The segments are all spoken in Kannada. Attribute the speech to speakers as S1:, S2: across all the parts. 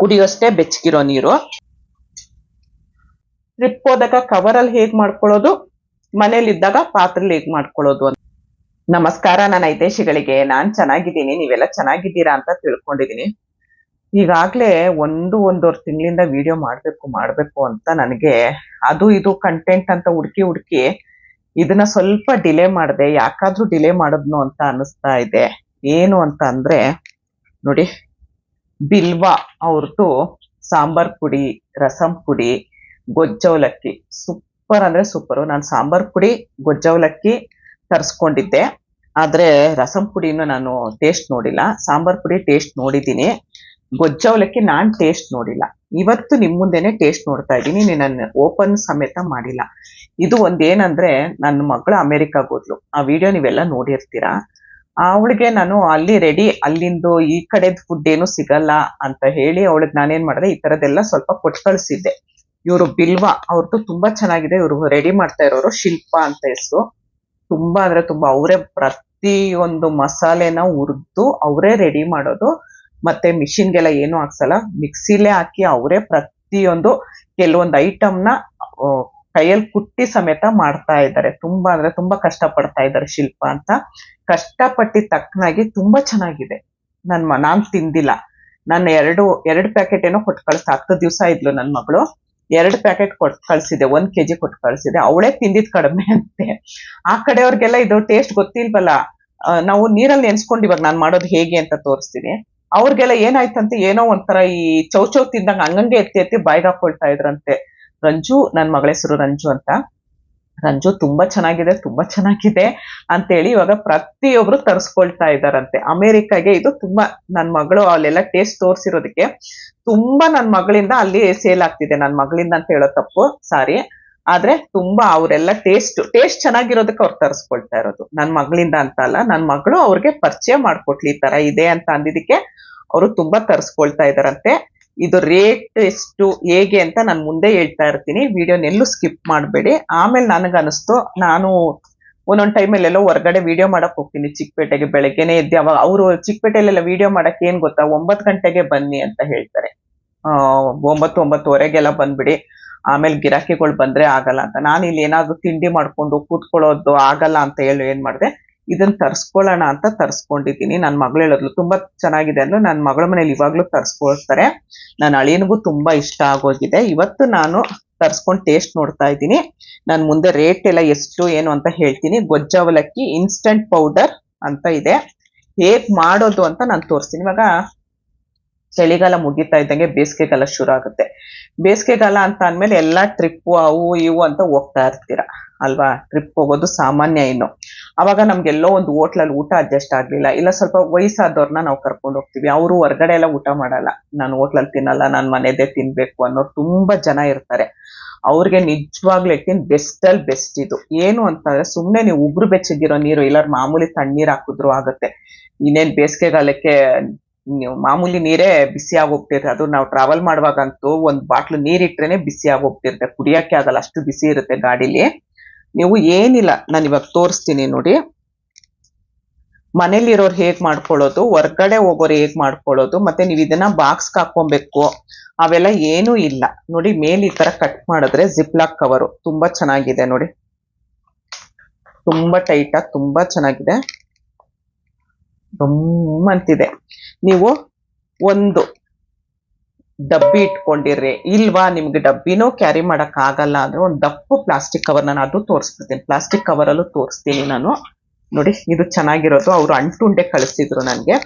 S1: ಕುಡಿಯೋಷ್ಟೇ ಬೆಚ್ಚಗಿರೋ ನೀರು. ಟ್ರಿಪ್ ಹೋದಾಗ ಕವರಲ್ಲಿ ಹೇಗ್ ಮಾಡ್ಕೊಳ್ಳೋದು? ಮನೇಲಿದ್ದಾಗ ಪಾತ್ರೆಲಿ ಹೇಗ್ ಮಾಡ್ಕೊಳ್ಳೋದು ಅಂತ. ನಮಸ್ಕಾರ, ನನ್ನ ಐದೇಶಿಗಳಿಗೆ ನಾನ್ ಚೆನ್ನಾಗಿದ್ದೀನಿ, ನೀವೆಲ್ಲ ಚೆನ್ನಾಗಿದ್ದೀರಾ ಅಂತ ತಿಳ್ಕೊಂಡಿದೀನಿ ಈಗಾಗ್ಲೇ ಒಂದು ಒಂದೂವರೆ ತಿಂಗಳಿಂದ ವಿಡಿಯೋ ಮಾಡ್ಬೇಕು ಮಾಡ್ಬೇಕು ಅಂತ ನನಗೆ ಅದು ಇದು ಕಂಟೆಂಟ್ ಅಂತ ಹುಡುಕಿ ಹುಡುಕಿ ಇದನ್ನ ಸ್ವಲ್ಪ ಡಿಲೇ ಮಾಡಿದೆ. ಯಾಕಾದ್ರೂ ಡಿಲೇ ಮಾಡಿದ್ನು ಅಂತ ಅನಿಸ್ತಾ ಇದೆ. ಏನು ಅಂತ ಅಂದ್ರೆ, ನೋಡಿ. ಬಿಲ್ವಾ ಅವ್ರದ್ದು ಸಾಂಬಾರ್ ಪುಡಿ, ರಸಂ ಪುಡಿ, ಗೊಜ್ಜವಲಕ್ಕಿ. ಸೂಪರ್ ಅಂದ್ರೆ ಸೂಪರ್ ನಾನು ಸಾಂಬಾರ್ ಪುಡಿ, ಗೊಜ್ಜವಲಕ್ಕಿ ತರಿಸ್ಕೊಂಡಿದ್ದೆ. ಆದ್ರೆ ರಸಂ ಪುಡಿನ ನಾನು ಟೇಸ್ಟ್ ನೋಡಿಲ್ಲ. ಸಾಂಬಾರ್ ಪುಡಿ ಟೇಸ್ಟ್ ನೋಡಿದ್ದೀನಿ. ಗೊಜ್ಜವಲಕ್ಕಿ ನಾನ್ ಟೇಸ್ಟ್ ನೋಡಿಲ್ಲ. ಇವತ್ತು ನಿಮ್ ಮುಂದೆನೆ ಟೇಸ್ಟ್ ನೋಡ್ತಾ ಇದ್ದೀನಿ. ನಾನು ಓಪನ್ ಸಮೇತ ಮಾಡಿಲ್ಲ. ಇದು ಒಂದೇನಂದ್ರೆ, ನನ್ನ ಮಗಳು ಅಮೆರಿಕಾಗೋದ್ಲು ಆ ವಿಡಿಯೋ ನೀವೆಲ್ಲ ನೋಡಿರ್ತೀರಾ? ಅವಳಿಗೆ ನಾನು ಅಲ್ಲಿ ರೆಡಿ ಅಲ್ಲಿಂದು ಈ ಕಡೆದ್ ಫುಡ್ ಏನು ಸಿಗಲ್ಲ ಅಂತ ಹೇಳಿ ಅವಳಿಗೆ ನಾನೇನ್ ಮಾಡಿದೆ, ಈ ತರದೆಲ್ಲ ಸ್ವಲ್ಪ ಕೊಟ್ಟು ಕಳಿಸಿದ್ದೆ. ಇವರು ಬಿಲ್ವಾ ಅವ್ರದ್ದು ತುಂಬಾ ಚೆನ್ನಾಗಿದೆ, ಇವರು ರೆಡಿ ಮಾಡ್ತಾ ಇರೋರು ಶಿಲ್ಪ ಅಂತ ಹೆಸರು. ತುಂಬಾ ಅಂದ್ರೆ ತುಂಬಾ, ಅವರೇ ಒಂದು ಮಸಾಲೆನ ಹುರಿದು ಅವರೇ ರೆಡಿ ಮಾಡೋದು. ಮತ್ತೆ ಮಿಷಿನ್ಗೆಲ್ಲ ಏನು ಹಾಕ್ಸಲ್ಲ ಮಿಕ್ಸಿಲೇ ಹಾಕಿ ಅವರೇ ಪ್ರತಿಯೊಂದು ಕೆಲವೊಂದು ಐಟಮ್ನ ಕೈಯಲ್ಲಿ ಕುಟ್ಟಿ ಸಮೇತ ಮಾಡ್ತಾ ಇದ್ದಾರೆ. ತುಂಬಾ ಅಂದ್ರೆ ತುಂಬಾ ಕಷ್ಟ ಪಡ್ತಾ ಇದ್ದಾರೆ ಶಿಲ್ಪ ಅಂತ. ಕಷ್ಟಪಟ್ಟಿ ತಕ್ಕನಾಗಿ ತುಂಬಾ ಚೆನ್ನಾಗಿದೆ. ನನ್ ನಾನ್ ತಿಂದಿಲ್ಲ. ನಾನು ಎರಡು ಎರಡು ಪ್ಯಾಕೆಟ್ ಏನೋ ಕೊಟ್ಟು ಕಳ್ಸ, ಹತ್ತು ದಿವಸ ಇದ್ಲು ನನ್ ಮಗಳು. ಎರಡು ಪ್ಯಾಕೆಟ್ ಕೊಟ್ ಕಳ್ಸಿದೆ, ಒಂದ್ ಕೆಜಿ ಕೊಟ್ಟು ಕಳ್ಸಿದೆ. ಅವಳೇ ತಿಂದಿದ್ ಕಡಿಮೆ ಅಂತೆ. ಆ ಕಡೆಯವ್ರಿಗೆಲ್ಲ ಇದು ಟೇಸ್ಟ್ ಗೊತ್ತಿಲ್ವಲ್ಲ. ನಾವು ನೀರಲ್ಲಿ ನೆನ್ಸ್ಕೊಂಡು ಇವಾಗ ನಾನ್ ಮಾಡೋದು ಹೇಗೆ ಅಂತ ತೋರಿಸ್ತೀನಿ. ಅವ್ರಿಗೆಲ್ಲ ಏನಾಯ್ತಂತೆ, ಏನೋ ಒಂಥರ ಈ ಚೌ ಚೌ ತಿಂದಂಗ ಹಂಗಂಗೆ ಎತ್ತಿ ಎತ್ತಿ ಬಾಯ್ಗೆ ಹಾಕೊಳ್ತಾ ಇದ್ರಂತೆ. ರಂಜು ನನ್ನ ಮಗಳ ಹೆಸರು ರಂಜು ಅಂತ. ರಂಜು ತುಂಬಾ ಚೆನ್ನಾಗಿದೆ ತುಂಬಾ ಚೆನ್ನಾಗಿದೆ ಅಂತೇಳಿ ಇವಾಗ ಪ್ರತಿಯೊಬ್ರು ತರಿಸ್ಕೊಳ್ತಾ ಇದಾರಂತೆ ಅಮೆರಿಕಾಗೆ ಇದು ತುಂಬಾ ನನ್ ಮಗಳು, ಅಲ್ಲೆಲ್ಲ ಟೇಸ್ಟ್ ತೋರಿಸಿರೋದಕ್ಕೆ ತುಂಬಾ ನನ್ ಮಗಳಿಂದ ಅಲ್ಲಿ ಸೇಲ್ ಆಗ್ತಿದೆ, ನನ್ ಮಗಳಿಂದ ಅಂತ ಹೇಳೋ ತಪ್ಪು, ಸಾರಿ. ಆದ್ರೆ ತುಂಬಾ ಅವರೆಲ್ಲ ಟೇಸ್ಟ್ ಟೇಸ್ಟ್ ಚೆನ್ನಾಗಿರೋದಕ್ಕೆ ಅವ್ರು ತರಿಸ್ಕೊಳ್ತಾ ಇರೋದು. ನನ್ ಮಗಳಿಂದ ಅಂತ ಅಲ್ಲ, ನನ್ ಮಗಳು ಅವ್ರಿಗೆ ಪರಿಚಯ ಮಾಡ್ಕೊಟ್ಲಿ ತರ ಇದೆ ಅಂತ ಅಂದಿದ್ದಕ್ಕೆ ಅವರು ತುಂಬಾ ತರಿಸ್ಕೊಳ್ತಾ ಇದಾರಂತೆ ಇದು ರೇಟ್ ಎಷ್ಟು ಹೇಗೆ ಅಂತ ನಾನು ಮುಂದೆ ಹೇಳ್ತಾ ಇರ್ತೀನಿ. ವಿಡಿಯೋನೆಲ್ಲೂ ಸ್ಕಿಪ್ ಮಾಡಬೇಡಿ. ಆಮೇಲೆ ನನಗೆ ಅನಿಸ್ತು ನಾನು ಒಂದೊಂದು ಟೈಮಲ್ಲಿ ಎಲ್ಲೋ ಹೊರಗಡೆ ವಿಡಿಯೋ ಮಾಡಕ್ ಹೋಗ್ತೀನಿ. ಚಿಕ್ಕಪೇಟೆಗೆ ಬೆಳಗ್ಗೆನೆ ಎದ್ದು, ಅವಾಗ ಅವರು ಚಿಕ್ಕಪೇಟೆಲೆಲ್ಲ ವಿಡಿಯೋ ಮಾಡೋಕೆ ಏನು ಗೊತ್ತಾ? ಒಂಬತ್ತು ಗಂಟೆಗೆ ಬನ್ನಿ ಅಂತ ಹೇಳ್ತಾರೆ. ಒಂಬತ್ತು ಒಂಬತ್ತುವರೆಗೆಲ್ಲ ಬಂದ್ಬಿಡಿ. ಆಮೇಲೆ ಗಿರಾಕಿಗಳು ಬಂದ್ರೆ ಆಗಲ್ಲ ಅಂತ. ನಾನು ಇಲ್ಲಿ ಏನಾದರೂ ತಿಂಡಿ ಮಾಡ್ಕೊಂಡು ಕೂತ್ಕೊಳ್ಳೋದು ಆಗಲ್ಲ ಅಂತ ಹೇಳಿ ಏನು ಮಾಡಿದೆ? ಇದನ್ನ ತರ್ಸ್ಕೊಳ್ಳೋಣ ಅಂತ ತರ್ಸ್ಕೊಂಡಿದ್ದೀನಿ. ನನ್ನ ಮಗಳು ಹೇಳಿದ್ಲು ತುಂಬಾ ಚೆನ್ನಾಗಿದೆ ಅಂದ್ರೆ ನನ್ನ ಮಗಳ ಮನೇಲಿ ಇವಾಗ್ಲೂ ತರ್ಸ್ಕೊಳ್ತಾರೆ. ನನ್ನ ಅಳಿಯನಿಗೂ ತುಂಬಾ ಇಷ್ಟ ಆಗೋಗಿದೆ. ಇವತ್ತು ನಾನು ತರ್ಸ್ಕೊಂಡು ಟೇಸ್ಟ್ ನೋಡ್ತಾ ಇದ್ದೀನಿ. ನಾನು ಮುಂದೆ ರೇಟ್ ಎಲ್ಲ ಎಷ್ಟು ಏನು ಅಂತ ಹೇಳ್ತೀನಿ. ಗೊಜ್ಜ ಅವಲಕ್ಕಿ, ಇನ್ಸ್ಟಂಟ್ ಪೌಡರ್ ಅಂತ ಇದೆ. ಹೇಗ್ ಮಾಡೋದು ಅಂತ ನಾನು ತೋರಿಸ್ತೀನಿ. ಇವಾಗ ಚಳಿಗಾಲ ಮುಗಿತಾ ಇದ್ದಂಗೆ ಬೇಸಿಗೆಗಾಲ ಶುರು ಆಗುತ್ತೆ. ಬೇಸಿಗೆಗಾಲ ಅಂತ ಅಂದ್ಮೇಲೆ ಎಲ್ಲಾ ಟ್ರಿಪ್ಪು ಅವು ಇವು ಅಂತ ಹೋಗ್ತಾ ಇರ್ತೀರ. ಅಲ್ವಾ? ಟ್ರಿಪ್ ಹೋಗೋದು ಸಾಮಾನ್ಯ ಇನ್ನು. ಅವಾಗ ನಮ್ಗೆಲ್ಲೋ ಒಂದು ಹೋಟ್ಲಲ್ಲಿ ಊಟ ಅಡ್ಜಸ್ಟ್ ಆಗ್ಲಿಲ್ಲ. ಇಲ್ಲ, ಸ್ವಲ್ಪ ವಯಸ್ಸಾದವ್ರನ್ನ ನಾವು ಕರ್ಕೊಂಡು ಹೋಗ್ತೀವಿ. ಅವರು ಹೊರಗಡೆ ಎಲ್ಲ ಊಟ ಮಾಡಲ್ಲ. ನಾನು ಹೋಟ್ಲಲ್ಲಿ ತಿನ್ನಲ್ಲ, ನಾನು ಮನೆದೇ ತಿನ್ಬೇಕು ಅನ್ನೋರು ತುಂಬಾ ಜನ ಇರ್ತಾರೆ. ಅವ್ರಿಗೆ ನಿಜವಾಗ್ಲೂ ಹೇಳ್ತೀನಿ ಬೆಸ್ಟ್ ಅಲ್ಲಿ ಬೆಸ್ಟ್ ಇದು. ಏನು ಅಂತಂದ್ರೆ, ಸುಮ್ನೆ ನೀವು ಉಗ್ರು ಬೆಚ್ಚಗಿರೋ ನೀರು, ಇಲ್ಲ, ಮಾಮೂಲಿ ತಣ್ಣೀರ್ ಹಾಕಿದ್ರು ಆಗುತ್ತೆ. ಇನ್ನೇನ್ ಬೇಸಿಗೆಗಾಲಕ್ಕೆ ನೀವು ಮಾಮೂಲಿ ನೀರೇ ಬಿಸಿ ಆಗೋಗ್ತಿರುತ್ತೆ ಅದು ನಾವು ಟ್ರಾವೆಲ್ ಮಾಡುವಾಗಂತೂ ಒಂದ್ ಬಾಟ್ಲು ನೀರ್ ಇಟ್ರೇನೆ ಬಿಸಿ ಆಗೋಗ್ತಿರುತ್ತೆ ಕುಡಿಯಕ್ಕೆ ಆಗಲ್ಲ. ಅಷ್ಟು ಬಿಸಿ ಇರುತ್ತೆ ಗಾಡಿಲಿ. ನೀವು ಏನಿಲ್ಲ, ನಾನು ಇವಾಗ ತೋರಿಸ್ತೀನಿ ನೋಡಿ. ಮನೇಲಿರೋರು ಹೇಗೆ ಮಾಡ್ಕೊಳ್ಳೋದು, ಹೊರ್ಗಡೆ ಹೋಗೋರು ಹೇಗೆ ಮಾಡ್ಕೊಳ್ಳೋದು, ಮತ್ತೆ ನೀವು ಇದನ್ನ ಬಾಕ್ಸ್ ಹಾಕೊಬೇಕು ಅವೆಲ್ಲ ಏನೂ ಇಲ್ಲ. ನೋಡಿ, ಮೇಲೆ ಈ ತರ ಕಟ್ ಮಾಡಿದ್ರೆ ಜಿಪ್ಲಾಕ್ ಕವರು ತುಂಬಾ ಚೆನ್ನಾಗಿದೆ ನೋಡಿ. ತುಂಬಾ ಟೈಟ್ ತುಂಬ ಚೆನ್ನಾಗಿದೆ. ಗಮ್ ಅಂತಿದೆ ನೀವು ಒಂದು ಡಬ್ಬಿ ಇಟ್ಕೊಂಡಿರ್ರಿ. ಇಲ್ವಾ ನಿಮ್ಗೆ ಡಬ್ಬಿನೂ ಕ್ಯಾರಿ ಮಾಡಕ್ ಆಗಲ್ಲ ಅಂದ್ರೆ ಒಂದು ದಪ್ಪು ಪ್ಲಾಸ್ಟಿಕ್ ಕವರ್ ನಾನು ಅದು ತೋರಿಸ್ಬಿಡ್ತೀನಿ. ಪ್ಲಾಸ್ಟಿಕ್ ಕವರ್ ಅಲ್ಲೂ ತೋರಿಸ್ತೀನಿ ನಾನು. ನೋಡಿ, ಇದು ಚೆನ್ನಾಗಿರೋದು. ಅವ್ರು ಅಂಟುಂಡೆ ಕಳಿಸಿದ್ರು ನನ್ಗೆ.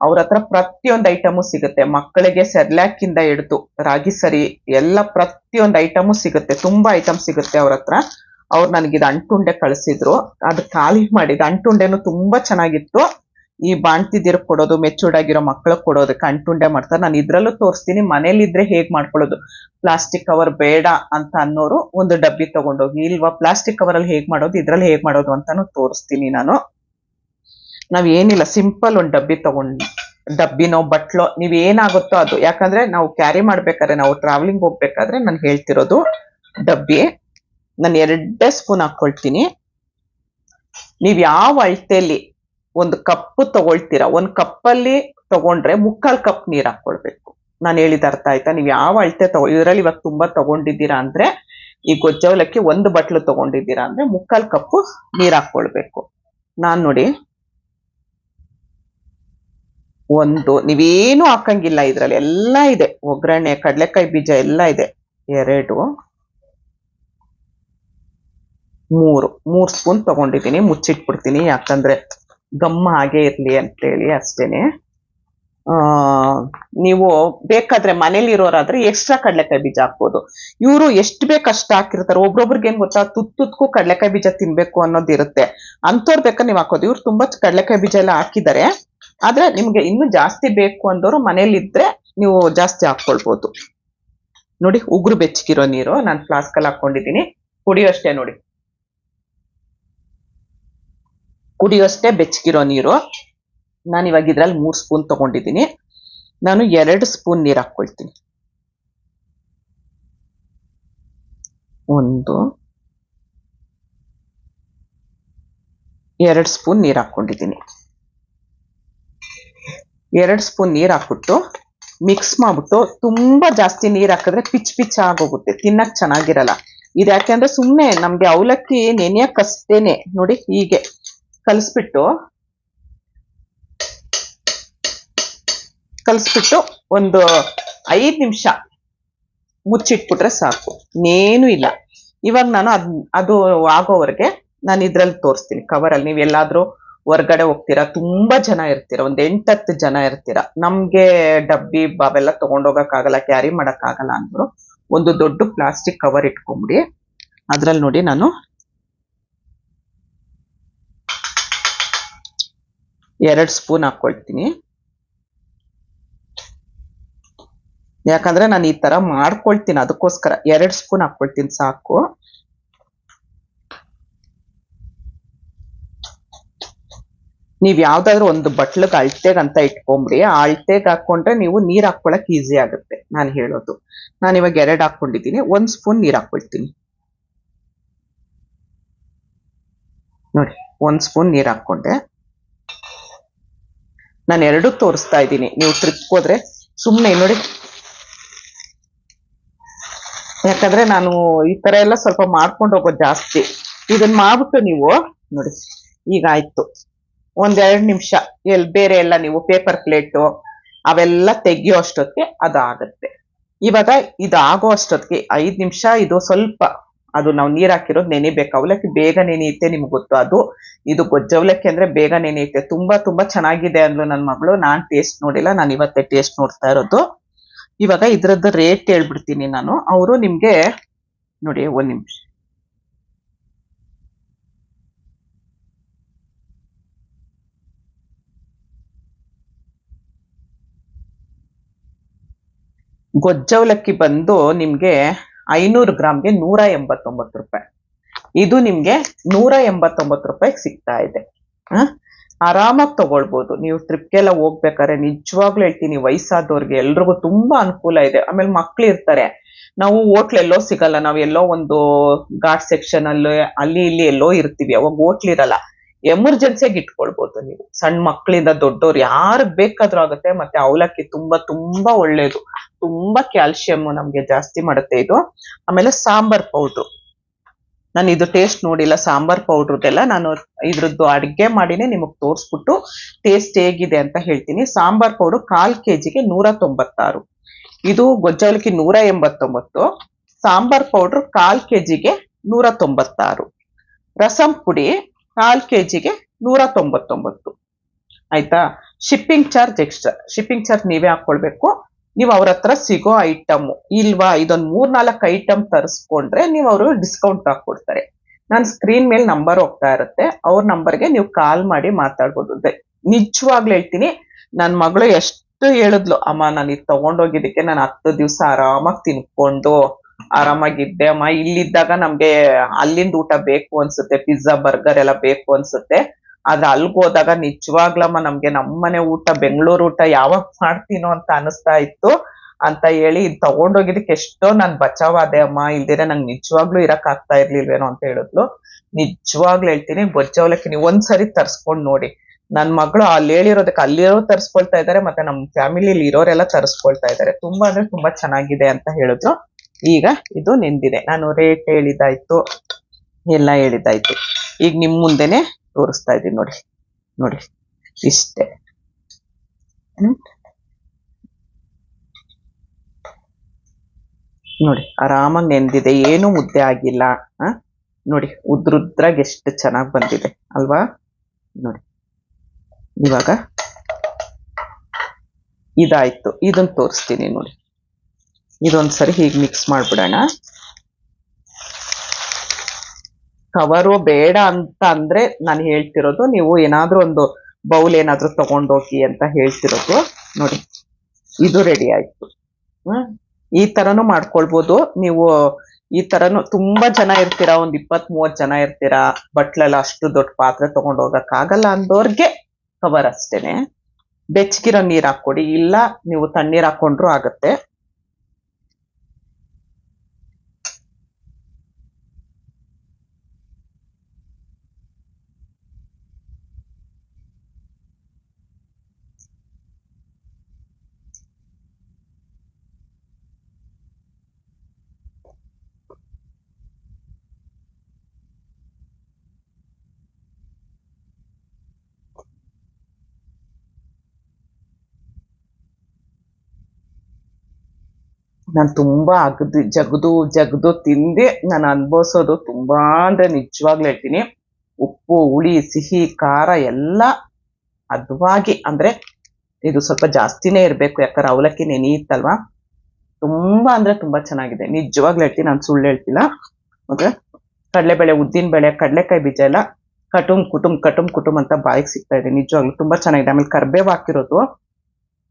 S1: ಅವ್ರ ಹತ್ರ ಪ್ರತಿಯೊಂದು ಐಟಮು ಸಿಗುತ್ತೆ. ಮಕ್ಕಳಿಗೆ ಸೆರ್ಲ್ಯಾಕ್ ಇಂದ ಹಿಡಿದು ರಾಗಿ ಸರಿ, ಎಲ್ಲ ಪ್ರತಿಯೊಂದು ಐಟಮು ಸಿಗುತ್ತೆ. ತುಂಬಾ ಐಟಮ್ ಸಿಗುತ್ತೆ ಅವ್ರ ಹತ್ರ. ಅವ್ರು ನನಗೆ ಇದು ಅಂಟುಂಡೆ ಕಳಿಸಿದ್ರು. ಅದು ಖಾಲಿ ಮಾಡಿದ ಅಂಟುಂಡೆನು ತುಂಬಾ ಚೆನ್ನಾಗಿತ್ತು. ಈ ಬಾಣ್ತಿದಿರ್ ಕೊಡೋದು ಮೆಚೂರ್ಡ್ ಆಗಿರೋ ಮಕ್ಳಿಗೆ ಕೊಡೋದು, ಕಣ್ತುಂಡೆ ಮಾಡ್ತಾರೆ. ನಾನು ಇದ್ರಲ್ಲೂ ತೋರಿಸ್ತೀನಿ, ಮನೇಲಿದ್ರೆ ಹೇಗೆ ಮಾಡ್ಕೊಳ್ಳೋದು? ಪ್ಲಾಸ್ಟಿಕ್ ಕವರ್ ಬೇಡ ಅಂತ ಅನ್ನೋರು ಒಂದು ಡಬ್ಬಿ ತಗೊಂಡೋಗಿ, ಇಲ್ವಾ ಪ್ಲಾಸ್ಟಿಕ್ ಕವರ್ ಅಲ್ಲಿ ಹೇಗ್ ಮಾಡೋದು, ಇದ್ರಲ್ಲಿ ಹೇಗೆ ಮಾಡೋದು ಅಂತಾನು ತೋರಿಸ್ತೀನಿ ನಾನು. ನಾವು ಏನಿಲ್ಲ ಸಿಂಪಲ್ ಒಂದು ಡಬ್ಬಿ ತಗೊಂಡು ಡಬ್ಬಿನೋ ಬಟ್ಲೋ, ನೀವು ಏನಾಗುತ್ತೋ ಅದು. ಯಾಕಂದ್ರೆ ನಾವು ಕ್ಯಾರಿ ಮಾಡ್ಬೇಕಾದ್ರೆ, ನಾವು ಟ್ರಾವೆಲಿಂಗ್ ಹೋಗ್ಬೇಕಾದ್ರೆ ನಾನು ಹೇಳ್ತಿರೋದು ಡಬ್ಬಿ. ನಾನು ಎರಡೇ ಸ್ಪೂನ್ ಹಾಕೊಳ್ತೀನಿ. ನೀವು ಯಾವ ಅಳತೆಯಲ್ಲಿ ಒಂದು ಕಪ್ ತಗೊಳ್ತೀರಾ? ಒಂದ್ ಕಪ್ಪಲ್ಲಿ ತಗೊಂಡ್ರೆ ಮುಕ್ಕಾಲ್ ಕಪ್ ನೀರ್ ಹಾಕೊಳ್ಬೇಕು. ನಾನು ಹೇಳಿದ ಅರ್ಥ ಆಯ್ತಾ? ನೀವು ಯಾವ ಅಳತೆ ತಗೋ, ಇದರಲ್ಲಿ ಇವಾಗ ತುಂಬಾ ತಗೊಂಡಿದ್ದೀರಾ ಅಂದ್ರೆ, ಈ ಗೊಜ್ಜವಲಕ್ಕಿ ಒಂದು ಬಟ್ಲು ತಗೊಂಡಿದ್ದೀರಾ ಅಂದ್ರೆ ಮುಕ್ಕಾಲ್ ಕಪ್ಪು ನೀರ್ ಹಾಕೊಳ್ಬೇಕು. ನಾನ್ ನೋಡಿ. ಒಂದು, ನೀವೇನು ಹಾಕಂಗಿಲ್ಲ ಇದ್ರಲ್ಲಿ. ಎಲ್ಲ ಇದೆ. ಒಗ್ಗರಣೆ, ಕಡಲೆಕಾಯಿ ಬೀಜ ಎಲ್ಲ ಇದೆ. ಎರಡು, ಮೂರು. ಮೂರ್ ಸ್ಪೂನ್ ತಗೊಂಡಿದ್ದೀನಿ. ಮುಚ್ಚಿಟ್ಬಿಡ್ತೀನಿ. ಯಾಕಂದ್ರೆ ಗಮ್ಮ ಹಾಗೆ ಇರ್ಲಿ ಅಂತೇಳಿ ಅಷ್ಟೇನೆ. ನೀವು ಬೇಕಾದ್ರೆ ಮನೇಲಿರೋರಾದ್ರೆ ಎಕ್ಸ್ಟ್ರಾ ಕಡಲೆಕಾಯಿ ಬೀಜ ಹಾಕ್ಬೋದು. ಇವರು ಎಷ್ಟು ಬೇಕು ಅಷ್ಟು ಹಾಕಿರ್ತಾರೆ. ಒಬ್ರೊಬ್ರಿಗೆ ಏನ್ ಗೊತ್ತಾ? ತುತ್ತುತ್ತಕ್ಕೂ ಕಡಲೆಕಾಯಿ ಬೀಜ ತಿನ್ಬೇಕು ಅನ್ನೋದಿರುತ್ತೆ ಅಂತವ್ರು ಬೇಕಾದ್ರೆ ನೀವು ಹಾಕೋದು ಇವ್ರು ತುಂಬಾ ಕಡಲೆಕಾಯಿ ಬೀಜ ಎಲ್ಲ ಹಾಕಿದ್ದಾರೆ. ಆದ್ರೆ ನಿಮ್ಗೆ ಇನ್ನೂ ಜಾಸ್ತಿ ಬೇಕು ಅಂದವರು ಮನೇಲಿ ಇದ್ರೆ ನೀವು ಜಾಸ್ತಿ ಹಾಕೊಳ್ಬೋದು ನೋಡಿ, ಉಗುರು ಬೆಚ್ಚಗಿರೋ ನೀರು. ನಾನು ಫ್ಲಾಸ್ಕಲ್ಲಿ ಹಾಕೊಂಡಿದ್ದೀನಿ. ಕುಡಿಯೋಷ್ಟೇ ನೋಡಿ. ಕುಡಿಯೋಷ್ಟೇ ಬೆಚ್ಚಗಿರೋ ನೀರು. ನಾನು ಇವಾಗ ಇದ್ರಲ್ಲಿ ಮೂರು ಸ್ಪೂನ್ ತಗೊಂಡಿದ್ದೀನಿ. ನಾನು ಎರಡು ಸ್ಪೂನ್ ನೀರು ಹಾಕ್ಕೊಳ್ತೀನಿ. ಒಂದು. ಎರಡು ಸ್ಪೂನ್ ನೀರು ಹಾಕೊಂಡಿದ್ದೀನಿ ಎರಡು ಸ್ಪೂನ್ ನೀರು ಹಾಕ್ಬಿಟ್ಟು ಮಿಕ್ಸ್ ಮಾಡ್ಬಿಟ್ಟು ತುಂಬಾ ಜಾಸ್ತಿ ನೀರು ಹಾಕಿದ್ರೆ ಪಿಚ್ ಪಿಚ್ ಆಗೋಗುತ್ತೆ. ತಿನ್ನಕ್ ಚೆನ್ನಾಗಿರಲ್ಲ. ಇದು ಯಾಕೆಂದ್ರೆ ಸುಮ್ನೆ ನಮ್ಗೆ ಅವಲಕ್ಕಿ ನೆನೆಯಕ್ಕಷ್ಟೇನೆ ನೋಡಿ ಹೀಗೆ. ಕಲಿಸ್ಬಿಟ್ಟು ಕಲಿಸ್ಬಿಟ್ಟು ಒಂದು ಐದು ನಿಮಿಷ ಮುಚ್ಚಿಟ್ಬಿಟ್ರೆ ಸಾಕು. ಇನ್ನೇನು ಇಲ್ಲ. ಇವಾಗ ನಾನು ಅದ್, ಅದು ಆಗೋವರೆಗೆ ನಾನು ಇದ್ರಲ್ಲಿ ತೋರಿಸ್ತೀನಿ. ಕವರಲ್ಲಿ ನೀವು ಎಲ್ಲಾದ್ರೂ ಹೊರ್ಗಡೆ ಹೋಗ್ತೀರಾ, ತುಂಬಾ ಜನ ಇರ್ತೀರ, ಒಂದ್ ಎಂಟತ್ತು ಜನ ಇರ್ತೀರ. ನಮ್ಗೆ ಡಬ್ಬಿ ಬಾವೆಲ್ಲ ತಗೊಂಡೋಗಕ್ಕಾಗಲ್ಲ ಕ್ಯಾರಿ ಮಾಡಕ್ಕಾಗಲ್ಲ ಅಂದ್ರು ಒಂದು ದೊಡ್ಡ ಪ್ಲಾಸ್ಟಿಕ್ ಕವರ್ ಇಟ್ಕೊಂಬಿಡಿ. ಅದ್ರಲ್ಲಿ ನೋಡಿ ನಾನು ಎರಡ್ ಸ್ಪೂನ್ ಹಾಕ್ಕೊಳ್ತೀನಿ ಯಾಕಂದ್ರೆ ನಾನು ಈ ತರ ಮಾಡ್ಕೊಳ್ತೀನಿ, ಅದಕ್ಕೋಸ್ಕರ ಎರಡು ಸ್ಪೂನ್ ಹಾಕ್ಕೊಳ್ತೀನಿ ಸಾಕು. ನೀವ್ ಯಾವ್ದಾದ್ರು ಒಂದು ಬಟ್ಲಗ್ ಅಳ್ತೆಗ್ ಅಂತ ಇಟ್ಕೊಂಬಿಡಿ ಆ ಅಳ್ತೆಗ್ ಹಾಕೊಂಡ್ರೆ ನೀವು ನೀರ್ ಹಾಕೊಳಕ್ ಈಸಿ ಆಗುತ್ತೆ ನಾನು ಹೇಳೋದು. ನಾನು ಇವಾಗ ಎರಡು ಹಾಕೊಂಡಿದ್ದೀನಿ, ಒಂದ್ ಸ್ಪೂನ್ ನೀರ್ ಹಾಕೊಳ್ತೀನಿ. ನೋಡಿ, ಒಂದ್ ಸ್ಪೂನ್ ನೀರ್ ಹಾಕೊಂಡೆ. ನಾನು ಎರಡು ತೋರಿಸ್ತಾ ಇದ್ದೀನಿ. ನೀವು ಟ್ರಿಪ್ ಹೋದ್ರೆ ಸುಮ್ಮನೆ ನೋಡಿ. ಯಾಕಂದ್ರೆ ನಾನು ಈ ತರ ಎಲ್ಲ ಸ್ವಲ್ಪ ಮಾಡ್ಕೊಂಡು ಹೋಗೋದು ಜಾಸ್ತಿ. ಇದನ್ನ ಮಾಡ್ಬಿಟ್ಟು ನೀವು ನೋಡಿ, ಈಗ ಆಯ್ತು. ಒಂದೆರಡು ನಿಮಿಷ. ಎಲ್ಲಿ ಬೇರೆ ಎಲ್ಲ ನೀವು ಪೇಪರ್ ಪ್ಲೇಟು ಅವೆಲ್ಲ ತೆಗಿಯೋ ಅಷ್ಟೊತ್ತಿಗೆ ಅದಾಗತ್ತೆ. ಇವಾಗ ಇದು ಅಷ್ಟೊತ್ತಿಗೆ ಐದು ನಿಮಿಷ, ಇದು ಸ್ವಲ್ಪ ಅದು ನಾವು ನೀರ್ ಹಾಕಿರೋದು ನೆನಿಬೇಕು ಅವಲಕ್ಕಿ ಬೇಗ ನೆನೆಯುತ್ತೆ ನಿಮ್ಗೆ ಗೊತ್ತು ಅದು. ಇದು ಗೊಜ್ಜವಲಕ್ಕಿ ಅಂದ್ರೆ ಬೇಗ ನೆನೆಯುತ್ತೆ. ತುಂಬಾ ತುಂಬಾ ಚೆನ್ನಾಗಿದೆ ಅಂದ್ಲು ನನ್ನ ಮಗಳು. ನಾನ್ ಟೇಸ್ಟ್ ನೋಡಿಲ್ಲ. ನಾನು ಇವತ್ತೇ ಟೇಸ್ಟ್ ನೋಡ್ತಾ ಇರೋದು. ಇವಾಗ ಇದ್ರದ್ದು ರೇಟ್ ಹೇಳ್ಬಿಡ್ತೀನಿ ನಾನು. ಅವರು ನಿಮ್ಗೆ ನೋಡಿ ಒಂದ್ ನಿಮಿಷ. ಗೊಜ್ಜವಲಕ್ಕಿ ಬಂದು ನಿಮ್ಗೆ ಐನೂರು ಗ್ರಾಮ್ಗೆ ನೂರ ಎಂಬತ್ತೊಂಬತ್ತು ರೂಪಾಯಿ. ಇದು ನಿಮ್ಗೆ ನೂರ ಎಂಬತ್ತೊಂಬತ್ತು ರೂಪಾಯಿಗೆ ಸಿಗ್ತಾ ಇದೆ. ಹ? ಆರಾಮಾಗಿ ತಗೊಳ್ಬೋದು. ನೀವು ಟ್ರಿಪ್ಗೆಲ್ಲ ಹೋಗ್ಬೇಕಾದ್ರೆ ನಿಜವಾಗ್ಲೂ ಹೇಳ್ತೀನಿ ವಯಸ್ಸಾದವ್ರಿಗೆ ಎಲ್ರಿಗೂ ತುಂಬಾ ಅನುಕೂಲ ಇದೆ. ಆಮೇಲೆ ಮಕ್ಳು ಇರ್ತಾರೆ. ನಾವು ಹೋಟ್ಲ್ ಎಲ್ಲೋ ಸಿಗಲ್ಲ. ನಾವು ಎಲ್ಲೋ ಒಂದು ಘಾಟ್ ಸೆಕ್ಷನ್ ಅಲ್ಲಿ ಅಲ್ಲಿ, ಇಲ್ಲಿ ಎಲ್ಲೋ ಇರ್ತೀವಿ. ಅವಾಗ ಹೋಟ್ಲ್ ಇರಲ್ಲ. ಎಮರ್ಜೆನ್ಸಿಯಾಗಿ ಇಟ್ಕೊಳ್ಬಹುದು ನೀವು. ಸಣ್ಣ ಮಕ್ಕಳಿಂದ ದೊಡ್ಡವ್ರು ಯಾರು ಬೇಕಾದ್ರೂ ಆಗುತ್ತೆ, ಮತ್ತೆ ಅವಲಕ್ಕಿ ತುಂಬಾ ತುಂಬಾ ಒಳ್ಳೇದು. ತುಂಬಾ ಕ್ಯಾಲ್ಸಿಯಂ ನಮ್ಗೆ ಜಾಸ್ತಿ ಮಾಡುತ್ತೆ ಇದು. ಆಮೇಲೆ ಸಾಂಬಾರ್ ಪೌಡ್ರು. ನಾನು ಇದು ಟೇಸ್ಟ್ ನೋಡಿಲ್ಲ, ಸಾಂಬಾರ್ ಪೌಡ್ರದೆಲ್ಲ ನಾನು ಇದ್ರದ್ದು ಅಡ್ಗೆ ಮಾಡಿನೇ ನಿಮಗೆ ತೋರಿಸ್ಬಿಟ್ಟು ಟೇಸ್ಟ್ ಹೇಗಿದೆ ಅಂತ ಹೇಳ್ತೀನಿ. ಸಾಂಬಾರ್ ಪೌಡರ್ ಕಾಲ್ ಕೆಜಿಗೆ ನೂರ ತೊಂಬತ್ತಾರು ಇದು ಗೊಜ್ಜಲಕ್ಕಿ ನೂರ ಎಂಬತ್ತೊಂಬತ್ತು ಸಾಂಬಾರ್ ಪೌಡರ್ ಕಾಲ್ ಕೆಜಿಗೆ ನೂರ ತೊಂಬತ್ತಾರು ರಸಂ ಪುಡಿ ಕಾಲ್ ಕೆಜಿಗೆ ನೂರ ತೊಂಬತ್ತೊಂಬತ್ತು. ಆಯ್ತಾ? Shipping charge extra shipping charge ನೀವೇ ಹಾಕ್ಕೊಳ್ಬೇಕು ನೀವು ಅವ್ರ ಹತ್ರ ಸಿಗೋ ಐಟಮ್ ಇಲ್ವಾ, ಇದೊಂದು ಮೂರ್ನಾಲ್ಕು ಐಟಮ್ ತರಿಸ್ಕೊಂಡ್ರೆ ನೀವು ಅವರು ಡಿಸ್ಕೌಂಟ್ ಹಾಕ್ಕೊಡ್ತಾರೆ ನಾನು ಸ್ಕ್ರೀನ್ ಮೇಲೆ ನಂಬರ್ ಹೋಗ್ತಾ ಇರುತ್ತೆ. ಅವ್ರ ನಂಬರ್ಗೆ ನೀವು ಕಾಲ್ ಮಾಡಿ ಮಾತಾಡ್ಬೋದು. ನಿಜವಾಗ್ಲೂ ಹೇಳ್ತೀನಿ ನನ್ನ ಮಗಳು ಎಷ್ಟು ಹೇಳಿದ್ಲು, ಅಮ್ಮ, ನಾನು ಇದು ತಗೊಂಡೋಗಿದ್ದಕ್ಕೆ ನಾನು ಹತ್ತು ದಿವಸ ಆರಾಮಾಗಿ ತಿನ್ಕೊಂಡು ಆರಾಮಾಗಿದ್ದೆ. ಅಮ್ಮ, ಇಲ್ಲಿದ್ದಾಗ ನಮ್ಗೆ ಅಲ್ಲಿಂದ ಊಟ ಬೇಕು ಅನ್ಸುತ್ತೆ. ಪಿಜ್ಜಾ, ಬರ್ಗರ್ ಎಲ್ಲ ಬೇಕು ಅನ್ಸುತ್ತೆ. ಆದ್ರೆ ಅಲ್ಗ್ ಹೋದಾಗ ನಿಜವಾಗ್ಲಮ್ಮ ನಮ್ಗೆ ನಮ್ಮನೆ ಊಟ, ಬೆಂಗಳೂರು ಊಟ ಯಾವಾಗ ಮಾಡ್ತೀನೋ ಅಂತ ಅನಿಸ್ತಾ ಇತ್ತು. ಅಂತ ಹೇಳಿ ಇದ್ ತಗೊಂಡೋಗಿದ್ದಕ್ಕೆ ಎಷ್ಟೋ ನಾನ್ ಬಚಾವಾದೆ ಅಮ್ಮ. ಇಲ್ದಿರೆ ನಂಗೆ ನಿಜವಾಗ್ಲೂ ಇರಕ್ ಆಗ್ತಾ ಇರ್ಲಿಲ್ವೇನೋ ಅಂತ ಹೇಳಿದ್ಲು. ನಿಜವಾಗ್ಲೂ ಹೇಳ್ತೀನಿ, ಬೊಜ್ಜ ಅವಲಕ್ಕಿ ನೀವು ಒಂದ್ಸರಿ ತರ್ಸ್ಕೊಂಡ್ ನೋಡಿ. ನನ್ ಮಗಳು ಅಲ್ಲಿ ಹೇಳಿರೋದಕ್ಕೆ ಅಲ್ಲಿರೋ ತರ್ಸ್ಕೊಳ್ತಾ ಇದಾರೆ, ಮತ್ತೆ ನಮ್ ಫ್ಯಾಮಿಲಿಲಿ ಇರೋರೆಲ್ಲ ತರ್ಸ್ಕೊಳ್ತಾ ಇದಾರೆ. ತುಂಬಾ ಅಂದ್ರೆ ತುಂಬಾ ಚೆನ್ನಾಗಿದೆ ಅಂತ ಹೇಳಿದ್ರು. ಈಗ ಇದು ನೆಂದಿದೆ. ನಾನು ರೇಟ್ ಹೇಳಿದಾಯ್ತು ಎಲ್ಲ ಹೇಳಿದಾಯ್ತು ಈಗ ನಿಮ್ ಮುಂದೆನೆ ತೋರಿಸ್ತಾ ಇದೀನಿ ನೋಡಿ ನೋಡಿ, ಇಷ್ಟೇ. ನೋಡಿ, ಆರಾಮಾಗಿ ನೆಂದಿದೆ, ಏನು ಮುದ್ದೆ ಆಗಿಲ್ಲ ಆ ನೋಡಿ, ಉದ್ರುದ್ರಾಗ ಎಷ್ಟು ಚೆನ್ನಾಗಿ ಬಂದಿದೆ, ಅಲ್ವಾ? ನೋಡಿ, ಇವಾಗ ಇದಾಯ್ತು. ಇದನ್ನ ತೋರಿಸ್ತೀನಿ ನೋಡಿ. ಇದೊಂದ್ಸರಿ ಹೀಗೆ ಮಿಕ್ಸ್ ಮಾಡ್ಬಿಡೋಣ. ಕವರು ಬೇಡ ಅಂತ ಅಂದ್ರೆ ನಾನು ಹೇಳ್ತಿರೋದು ನೀವು ಏನಾದ್ರೂ ಒಂದು ಬೌಲ್ ಏನಾದ್ರೂ ತಗೊಂಡೋಗಿ ಅಂತ ಹೇಳ್ತಿರೋದು. ನೋಡಿ, ಇದು ರೆಡಿ ಆಯ್ತು. ಈ ತರನು ಮಾಡ್ಕೊಳ್ಬೋದು. ನೀವು ಈ ತರನು ತುಂಬಾ ಜನ ಇರ್ತೀರಾ, ಒಂದ್ ಇಪ್ಪತ್ ಮೂವತ್ ಜನ ಇರ್ತೀರಾ, ಬಟ್ಲೆಲ್ಲ ಅಷ್ಟು ದೊಡ್ಡ ಪಾತ್ರೆ ತಗೊಂಡ್ ಹೋಗಕ್ ಆಗಲ್ಲ ಅಂದೋರ್ಗೆ ಕವರ್ ಅಷ್ಟೇನೆ. ಬೆಚ್ಚಗಿರೋ ನೀರ್ ಹಾಕೊಡಿ ಇಲ್ಲ ನೀವು ತಣ್ಣೀರ್ ಹಾಕೊಂಡ್ರು ಆಗತ್ತೆ. ನಾನು ತುಂಬ ಅಗದು, ಜಗದು ಜಗದು ತಿಂದೆ. ನಾನು ಅನುಭವಿಸೋದು ತುಂಬಾ ಅಂದ್ರೆ ನಿಜವಾಗ್ಲೂ ಹೇಳ್ತೀನಿ. ಉಪ್ಪು, ಹುಳಿ, ಸಿಹಿ, ಖಾರ ಎಲ್ಲ ಹದವಾಗಿ ಅಂದ್ರೆ ಇದು ಸ್ವಲ್ಪ ಜಾಸ್ತಿನೇ ಇರಬೇಕು. ಯಾಕಂದ್ರೆ ಅವಲಕ್ಕಿ ನೆನೆಯುತ್ತಲ್ವಾ ತುಂಬಾ ಅಂದ್ರೆ ತುಂಬಾ ಚೆನ್ನಾಗಿದೆ. ನಿಜವಾಗ್ಲೂ ಹೇಳ್ತೀನಿ, ನಾನು ಸುಳ್ಳು ಹೇಳ್ತಿಲ್ಲ. ಮತ್ತೆ ಕಡಲೆಬೇಳೆ, ಉದ್ದಿನ ಬೇಳೆ, ಕಡಲೆಕಾಯಿ ಬೀಜ ಎಲ್ಲ ಕಟುಂ ಕುಟುಂಬ ಕಟುಂ ಕುಟುಂಬ ಅಂತ ಬಾಯಿಗೆ ಸಿಗ್ತಾ ಇದೆ. ನಿಜವಾಗ್ಲೂ ತುಂಬಾ ಚೆನ್ನಾಗಿದೆ. ಆಮೇಲೆ ಕರ್ಬೇವು ಹಾಕಿರೋದು.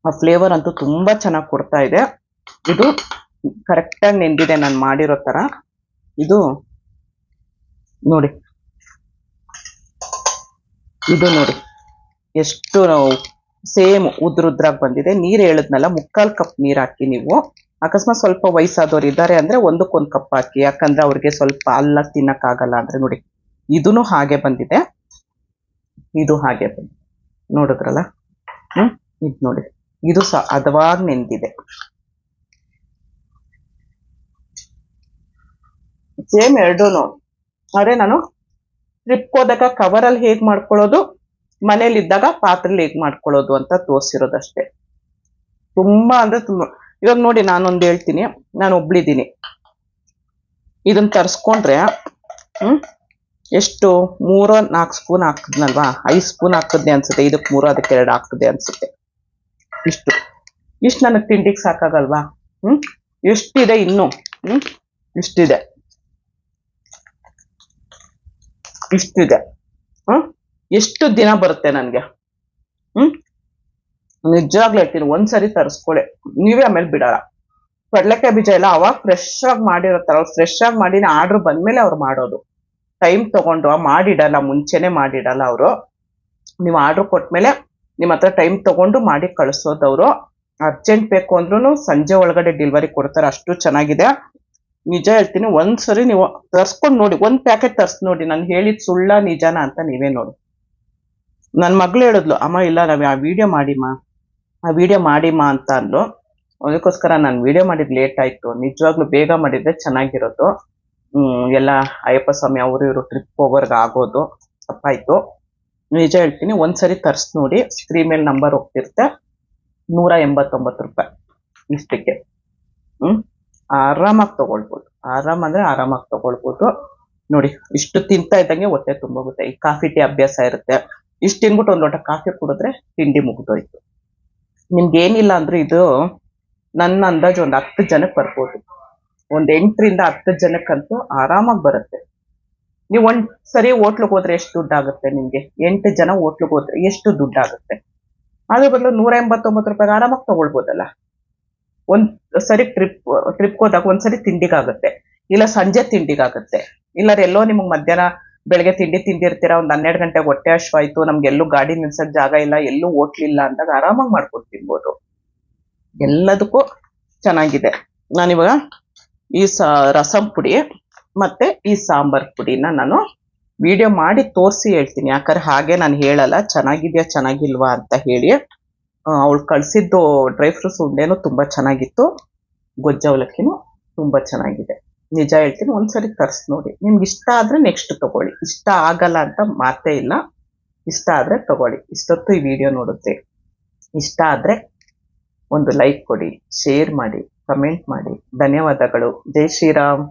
S1: ಆ ಫ್ಲೇವರ್ ಅಂತೂ ತುಂಬಾ ಚೆನ್ನಾಗಿ ಕೊಡ್ತಾ ಇದೆ. ಇದು ಕರೆಕ್ಟಾಗಿ ನೆಂದಿದೆ ನಾನು ಮಾಡಿರೋ ತರ. ಇದು ನೋಡಿ. ಇದು ನೋಡಿ. ಎಷ್ಟು ಸೇಮ್ ಉದ್ರುದ್ರಾಗಿ ಬಂದಿದೆ. ನೀರು ಹೇಳಿದ್ನಲ್ಲ, ಮುಕ್ಕಾಲು ಕಪ್ ನೀರ್ ಹಾಕಿ ನೀವು. ಅಕಸ್ಮಾತ್ ಸ್ವಲ್ಪ ವಯಸ್ಸಾದವ್ರು ಇದ್ದಾರೆ ಅಂದ್ರೆ ಒಂದಕ್ಕೊಂದು ಕಪ್ ಹಾಕಿ. ಯಾಕಂದ್ರೆ ಅವ್ರಿಗೆ ಸ್ವಲ್ಪ ಅಲ್ಲ ತಿನ್ನಕ್ ಆಗಲ್ಲ ಅಂದ್ರೆ ನೋಡಿ. ಇದೂ ಹಾಗೆ ಬಂದಿದೆ. ಇದು ಹಾಗೆ ಬಂದಿದೆ. ನೋಡಿದ್ರಲ್ಲ? ಹ್ಮ್? ಇದು ನೋಡಿ. ಇದು ಸಹ ಹದವಾಗಿ ನೆಂದಿದೆ ಸೇಮ್ ಎರಡೂನು ಆದರೆ ನಾನು ಟ್ರಿಪ್ ಹೋದಾಗ ಕವರ್ ಅಲ್ಲಿ ಹೇಗ್ ಮಾಡ್ಕೊಳ್ಳೋದು, ಮನೇಲಿ ಇದ್ದಾಗ ಪಾತ್ರೆಲಿ ಹೇಗ್ ಮಾಡ್ಕೊಳ್ಳೋದು ಅಂತ ತೋರಿಸಿರೋದಷ್ಟೇ. ತುಂಬಾ ಅಂದ್ರೆ ತುಂಬಾ, ಇವಾಗ ನೋಡಿ ನಾನೊಂದು ಹೇಳ್ತೀನಿ, ನಾನು ಒಬ್ಳಿದ್ದೀನಿ. ಇದನ್ನ ತರ್ಸ್ಕೊಂಡ್ರೆ, ಹ್ಮ್, ಎಷ್ಟು, ಮೂರೋ ನಾಲ್ಕು ಸ್ಪೂನ್ ಹಾಕಿದ್ನಲ್ವಾ? ಐದು ಸ್ಪೂನ್ ಹಾಕಿದ್ದೆ ಅನ್ಸುತ್ತೆ ಇದಕ್ಕೆ ಮೂರು ಅದಕ್ಕೆ ಎರಡು ಹಾಕಿದೆ ಅನ್ಸುತ್ತೆ. ಇಷ್ಟು. ಇಷ್ಟು ನನಗೆ ತಿಂಡಿಗೆ ಸಾಕಾಗಲ್ವಾ? ಹ್ಮ್, ಎಷ್ಟಿದೆ ಇನ್ನು? ಹ್ಮ್, ಇಷ್ಟಿದೆ. ಇಷ್ಟಿದೆ ಹ್ಮ್? ಎಷ್ಟು ದಿನ ಬರುತ್ತೆ ನನ್ಗೆ? ಹ್ಮ್? ನಿಜವಾಗ್ಲೂ ಹೇಳ್ತೀನಿ ಒಂದ್ಸರಿ ತರಿಸ್ಕೊಳ್ಳಿ ನೀವೇ ಆಮೇಲೆ ಬಿಡೋಲ್ಲ. ಕಡ್ಲೆಕಾಯಿ ಬೀಜ ಎಲ್ಲ ಅವಾಗ ಫ್ರೆಶ್ ಆಗಿ ಮಾಡಿರತ್ತಾರ ಅವ್ರು ಫ್ರೆಶ್ ಆಗಿ ಮಾಡಿನ ಆರ್ಡರ್ ಬಂದ್ಮೇಲೆ ಅವ್ರು ಮಾಡೋದು. ಟೈಮ್ ತಗೊಂಡು ಮಾಡಿಡಲ್ಲ, ಮುಂಚೆನೆ ಮಾಡಿಡಲ್ಲ ಅವರು. ನೀವು ಆರ್ಡರ್ ಕೊಟ್ಮೇಲೆ ನಿಮ್ಮ ಹತ್ರ ಟೈಮ್ ತಗೊಂಡು ಮಾಡಿ ಕಳಿಸೋದವ್ರು ಅರ್ಜೆಂಟ್ ಬೇಕು ಅಂದ್ರೂ ಸಂಜೆ ಒಳಗಡೆ ಡೆಲಿವರಿ ಕೊಡ್ತಾರೆ, ಅಷ್ಟು ಚೆನ್ನಾಗಿದೆ. ನಿಜ ಹೇಳ್ತೀನಿ ಒಂದ್ಸರಿ ನೀವು ತರ್ಸ್ಕೊಂಡು ನೋಡಿ, ಒಂದ್ ಪ್ಯಾಕೆಟ್ ತರ್ಸ್ ನೋಡಿ, ನಾನು ಹೇಳಿದ ಸುಳ್ಳ ನಿಜಾನ ಅಂತ ನೀವೇ ನೋಡಿ. ನನ್ ಮಗಳು ಹೇಳಿದ್ಲು, ಅಮ್ಮ, ಇಲ್ಲ, ನಾವ್ ಆ ವಿಡಿಯೋ ಮಾಡಿಮ್ಮ, ಆ ವಿಡಿಯೋ ಮಾಡಿಮ್ಮ ಅಂತ ಅಂದ್ಲು. ಅದಕ್ಕೋಸ್ಕರ ನಾನು ವಿಡಿಯೋ ಮಾಡಿದ್ ಲೇಟ್ ಆಯ್ತು. ನಿಜವಾಗ್ಲೂ ಬೇಗ ಮಾಡಿದ್ರೆ ಚೆನ್ನಾಗಿರೋದು. ಎಲ್ಲ ಅಯ್ಯಪ್ಪ ಸ್ವಾಮಿ ಅವರು ಇವರು ಟ್ರಿಪ್ ಹೋಗೋರ್ಗ ಆಗೋದು, ತಪ್ಪಾಯ್ತು. ನಿಜ ಹೇಳ್ತೀನಿ ಒಂದ್ಸರಿ ತರ್ಸ್ ನೋಡಿ ಸ್ಕ್ರೀನ್ ಮೇಲೆ ನಂಬರ್ ಹೋಗ್ತಿರುತ್ತೆ, ನೂರ ಎಂಬತ್ತೊಂಬತ್ತು ರೂಪಾಯಿ ಇಷ್ಟಕ್ಕೆ ಹ್ಮ್? ಆರಾಮಾಗಿ ತಗೊಳ್ಬೋದು. ಆರಾಮ್ ಅಂದ್ರೆ ಆರಾಮಾಗಿ ತಗೊಳ್ಬೋದು. ನೋಡಿ, ಇಷ್ಟು ತಿಂತಾ ಇದ್ದಂಗೆ ಹೊಟ್ಟೆ ತುಂಬೋಗುತ್ತೆ ಈ ಕಾಫಿ ಟೀ ಅಭ್ಯಾಸ ಇರುತ್ತೆ. ಇಷ್ಟು ತಿನ್ಬಿಟ್ಟು ಒಂದು ಲೋಟ ಕಾಫಿ ಕುಡಿದ್ರೆ ತಿಂಡಿ ಮುಗಿದೋಯ್ತು. ನಿಮ್ಗೆ ಏನಿಲ್ಲ ಅಂದ್ರೆ ಇದು ನನ್ನ ಅಂದಾಜು ಒಂದ್ ಹತ್ತು ಜನಕ್ಕೆ ಬರ್ಬೋದು. ಒಂದ್ ಎಂಟರಿಂದ ಹತ್ತು ಜನಕ್ಕಂತೂ ಆರಾಮಾಗಿ ಬರುತ್ತೆ. ನೀವು ಒಂದ್ ಸರಿ ಹೋಟ್ಲಿಗೆ ಹೋದ್ರೆ ಎಷ್ಟು ದುಡ್ಡು ಆಗುತ್ತೆ ನಿಮ್ಗೆ? ಎಂಟು ಜನ ಹೋಟ್ಲಿಗೆ ಹೋದ್ರೆ ಎಷ್ಟು ದುಡ್ಡು ಆಗುತ್ತೆ ಅದ್ರ ಬದಲು ನೂರ ಎಂಬತ್ತೊಂಬತ್ತು ರೂಪಾಯಿಗೆ ಆರಾಮಾಗಿ ತಗೊಳ್ಬೋದಲ್ಲ? ಒಂದ್ ಸರಿ ಟ್ರಿಪ್ ಟ್ರಿಪ್ ಹೋದಾಗ ಒಂದ್ಸರಿ ತಿಂಡಿಗಾಗುತ್ತೆ. ಇಲ್ಲ ಸಂಜೆ ತಿಂಡಿಗಾಗುತ್ತೆ. ಇಲ್ಲ ಎಲ್ಲೋ ನಿಮ್ಗೆ ಮಧ್ಯಾಹ್ನ ಬೆಳಗ್ಗೆ ತಿಂಡಿ ತಿಂದಿರ್ತೀರಾ, ಒಂದ್ ಹನ್ನೆರಡು ಗಂಟೆಗೆ ಹೊಟ್ಟೆ ಆಯ್ತು, ನಮ್ಗೆ ಎಲ್ಲೂ ಗಾಡಿ ನಿಲ್ಸಕ್ ಜಾಗ ಇಲ್ಲ, ಎಲ್ಲೂ ಹೋಟ್ಲಿಲ್ಲ ಅಂದಾಗ ಆರಾಮಾಗಿ ಮಾಡ್ಕೊಂಡು ತಿನ್ಬೋದು. ಎಲ್ಲದಕ್ಕೂ ಚೆನ್ನಾಗಿದೆ. ನಾನಿವಾಗ ಈ ಸ ರಸಂ ಪುಡಿ ಮತ್ತೆ ಈ ಸಾಂಬಾರ್ ಪುಡಿನ ನಾನು ವಿಡಿಯೋ ಮಾಡಿ ತೋರಿಸಿ ಹೇಳ್ತೀನಿ. ಯಾಕಂದ್ರೆ ಹಾಗೆ ನಾನು ಹೇಳಲ್ಲ, ಚೆನ್ನಾಗಿದ್ಯಾ, ಚೆನ್ನಾಗಿಲ್ವಾ ಅಂತ ಹೇಳಿ. ಅವಳು ಕಳಿಸಿದ್ದು ಡ್ರೈ ಫ್ರೂಟ್ಸ್ ಉಂಡೆನೂ ತುಂಬ ಚೆನ್ನಾಗಿತ್ತು. ಗೊಜ್ಜ ಅವಲಕ್ಕಿನೂ ತುಂಬ ಚೆನ್ನಾಗಿದೆ. ನಿಜ ಹೇಳ್ತೀನಿ, ಒಂದ್ಸರಿ ತರ್ಸ್ ನೋಡಿ. ನಿಮ್ಗೆ ಇಷ್ಟ ಆದರೆ ನೆಕ್ಸ್ಟ್ ತಗೊಳ್ಳಿ. ಇಷ್ಟ ಆಗಲ್ಲ ಅಂತ ಮಾತೇ ಇಲ್ಲ. ಇಷ್ಟ ಆದರೆ ತಗೊಳ್ಳಿ. ಇಷ್ಟೊತ್ತು ಈ ವಿಡಿಯೋ ನೋಡುತ್ತೆ. ಇಷ್ಟ ಆದರೆ ಒಂದು ಲೈಕ್ ಕೊಡಿ ಶೇರ್ ಮಾಡಿ ಕಮೆಂಟ್ ಮಾಡಿ. ಧನ್ಯವಾದಗಳು. ಜೈ ಶ್ರೀರಾಮ್.